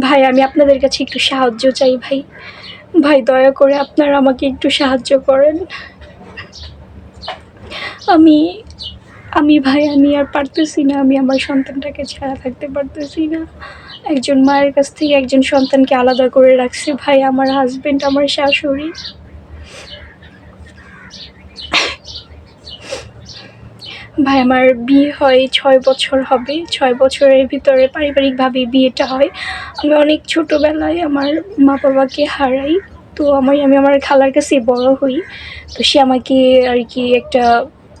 ভাই, আমি আপনাদের কাছে একটু সাহায্য চাই, ভাই। ভাই, দয়া করে আপনারা আমাকে একটু সাহায্য করেন। আমি আমি ভাই, আমি আর পারতেছি না। আমি আমার সন্তানটাকে ছাড়া থাকতে পারতেছি না। একজন মায়ের কাছ থেকে একজন সন্তানকে আলাদা করে রাখছে, ভাই। আমার হাজব্যান্ড আমার শাশুড়ি। ভাই, আমার বিয়ে হয় ছয় বছর হবে। ছয় বছরের ভিতরে পারিবারিকভাবে বিয়েটা হয়। আমি অনেক ছোটোবেলায় আমার মা বাবাকে হারাই। তো আমার আমি আমার খালার কাছে বড় হই। তো সে আমাকে আর কি একটা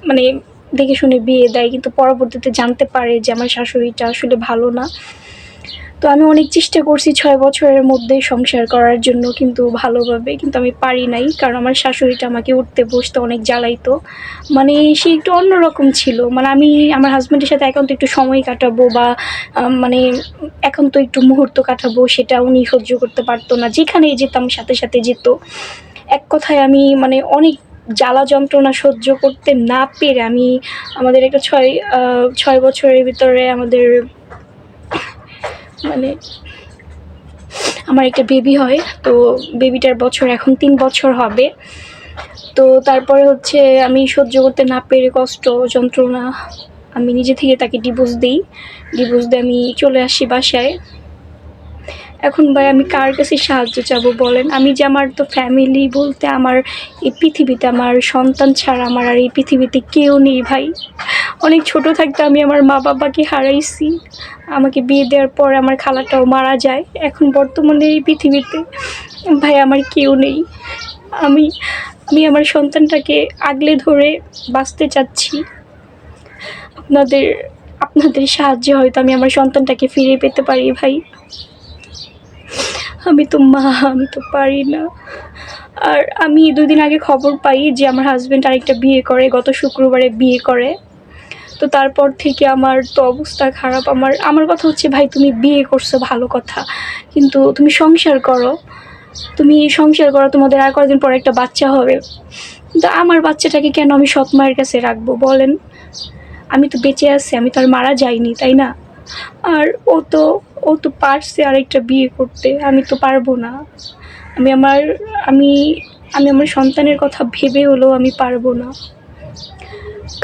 মানে দেখে শুনে বিয়ে দেয়। কিন্তু পরবর্তীতে জানতে পারে যে আমার শাশুড়িটা আসলে ভালো না। তো আমি অনেক চেষ্টা করছি ছয় বছরের মধ্যে সংসার করার জন্য, কিন্তু ভালোভাবে কিন্তু আমি পারি নাই, কারণ আমার শাশুড়িটা আমাকে উঠতে বসতে অনেক জ্বালাইতো। মানে সে একটু অন্যরকম ছিল মানে আমি আমার হাজব্যান্ডের সাথে এখন তো একটু সময় কাটাবো বা মানে এখন তো একটু মুহূর্ত কাটাবো, সেটা উনি সহ্য করতে পারতো না যেখানে যেতাম সাথে সাথে যেত। এক কথায় আমি মানে অনেক জ্বালা যন্ত্রণা সহ্য করতে না পেরে আমি আমাদের একটা ছয় ছয় বছরের ভিতরে আমাদের মানে আমার একটা বেবি হয়, তো বেবিটার বছর এখন তিন বছর হবে। তো তারপরে হচ্ছে আমি সহ্য করতে না পেরে কষ্ট, যন্ত্রণা, আমি নিজে থেকে তাকে ডিভোর্স দিই। ডিভোর্স দিয়ে আমি চলে আসি বাসায়। এখন ভাই আমি কার কাছে সাহায্য চাব বলেন? আমি যে আমার তো ফ্যামিলি বলতে আমার এই পৃথিবীতে আমার সন্তান ছাড়া আমার আর এই পৃথিবীতে কেউ নেই ভাই। অনেক ছোট থাকতে আমি আমার মা বাবাকে হারাইছি। আমাকে বিয়ে দেওয়ার পর আমার খালাটাও মারা যায়। এখন বর্তমানে এই পৃথিবীতে ভাই আমার কেউ নেই। আমি আমি আমার সন্তানটাকে আগলে ধরে বাঁচতে চাচ্ছি। আপনাদের আপনাদের সাহায্যে হয়তো আমি আমার সন্তানটাকে ফিরে পেতে পারি ভাই। আমি তো মা, আমি তো পারি না। আর আমি দুদিন আগে খবর পাই যে আমার হাজব্যান্ড আরেকটা বিয়ে করে, গত শুক্রবারে বিয়ে করে। তো তারপর থেকে আমার তো অবস্থা খারাপ। আমার আমার কথা হচ্ছে, ভাই, তুমি বিয়ে করছ, ভালো কথা। কিন্তু তুমি সংসার করো। তুমি সংসার করো, তোমাদের আর কয়েকদিন পর একটা বাচ্চা হবে। কিন্তু আমার বাচ্চাটাকে কেন আমি সৎ মায়ের কাছে রাখব, বলেন? আমি তো বেঁচে আছি, আমি তো আর মারা যাইনি, তাই না? আর ও তো ও তো পারছে আরেকটা বিয়ে করতে, আমি তো পারব না। আমি আমার, আমি আমি আমার সন্তানের কথা ভেবে হলেও আমি পারব না।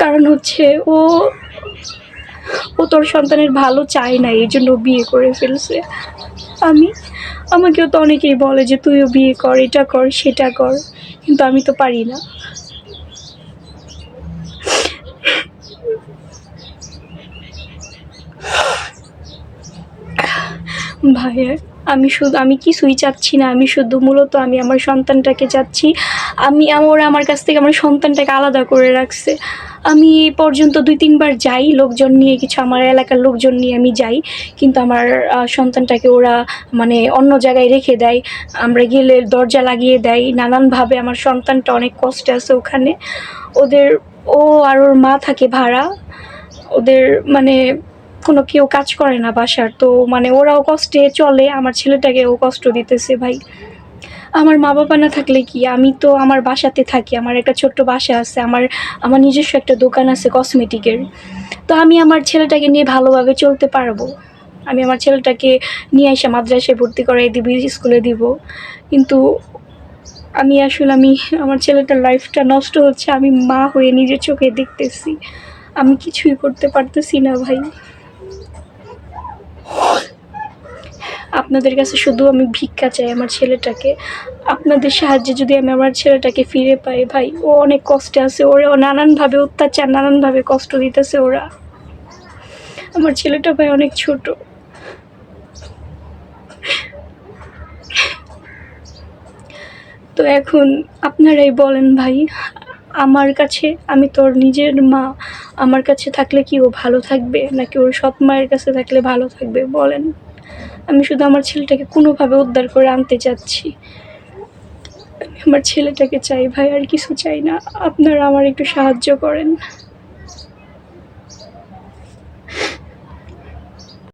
কারণ হচ্ছে ও ও তোর সন্তানের ভালো চায় না, এই জন্য বিয়ে করে ফেলছে। আমি, আমাকেও তো অনেকেই বলে যে তুইও বিয়ে কর, এটা কর, সেটা কর, কিন্তু আমি তো পারি না। ভাইয়া, আমি শুধু, আমি কিছুই চাচ্ছি না, আমি শুধু মূলত আমি আমার সন্তানটাকে চাচ্ছি। আমি ওরা আমার কাছ থেকে আমার সন্তানটাকে আলাদা করে রাখছে। আমি এ পর্যন্ত দুই, তিনবার যাই লোকজন নিয়ে, কিছু আমার এলাকার লোকজন নিয়ে আমি যাই, কিন্তু আমার সন্তানটাকে ওরা মানে অন্য জায়গায় রেখে দেয়। আমরা গেলে দরজা লাগিয়ে দেয়। নানানভাবে আমার সন্তানটা অনেক কষ্টে আছে ওখানে। ওদের, ও আর ওর মা থাকে ভাড়া। ওদের মানে কোনো কেউ কাজ করে না বাসার। তো মানে ওরাও কষ্টে চলে। আমার ছেলেটাকেও কষ্ট দিতেছে ভাই। আমার মা বাবা না থাকলে কি? আমি তো আমার বাসাতে থাকি, আমার একটা ছোট্ট বাসা আছে, আমার আমার নিজস্ব একটা দোকান আছে কসমেটিকের তো আমি আমার ছেলেটাকে নিয়ে ভালোভাবে চলতে পারব। আমি আমার ছেলেটাকে নিয়ে এসে মাদ্রাসায় ভর্তি করাই দিব, স্কুলে দিব। কিন্তু আমি আসলে, আমি, আমার ছেলেটার লাইফটা নষ্ট হচ্ছে, আমি মা হয়ে নিজের চোখে দেখতেছি। আমি কিছুই করতে পারতেছি না ভাই। আপনাদের কাছে শুধু আমি ভিক্ষা চাই আমার ছেলেটাকে। আপনাদের সাহায্যে যদি আমি আমার ছেলেটাকে ফিরে পাই, ভাই, ও অনেক কষ্টে আছে, ওরা নানানভাবে অত্যাচার, নানানভাবে কষ্ট দিতেছে ওরা। আমার ছেলেটা ভাই অনেক ছোট। তো এখন আপনারাই বলেন ভাই, আমার কাছে, আমি তোর নিজের মা, আমার কাছে থাকলে কি ও ভালো থাকবে? নাকি ওর সৎ মায়ের কাছে থাকলে ভালো থাকবে? বলেন। আমি শুধু আমার ছেলেটাকে কোনোভাবে উদ্ধার করে আনতে চাচ্ছি আমি আমার ছেলেটাকে চাই ভাই, আর কিছু চাই না। আপনারা আমার একটু সাহায্য করেন।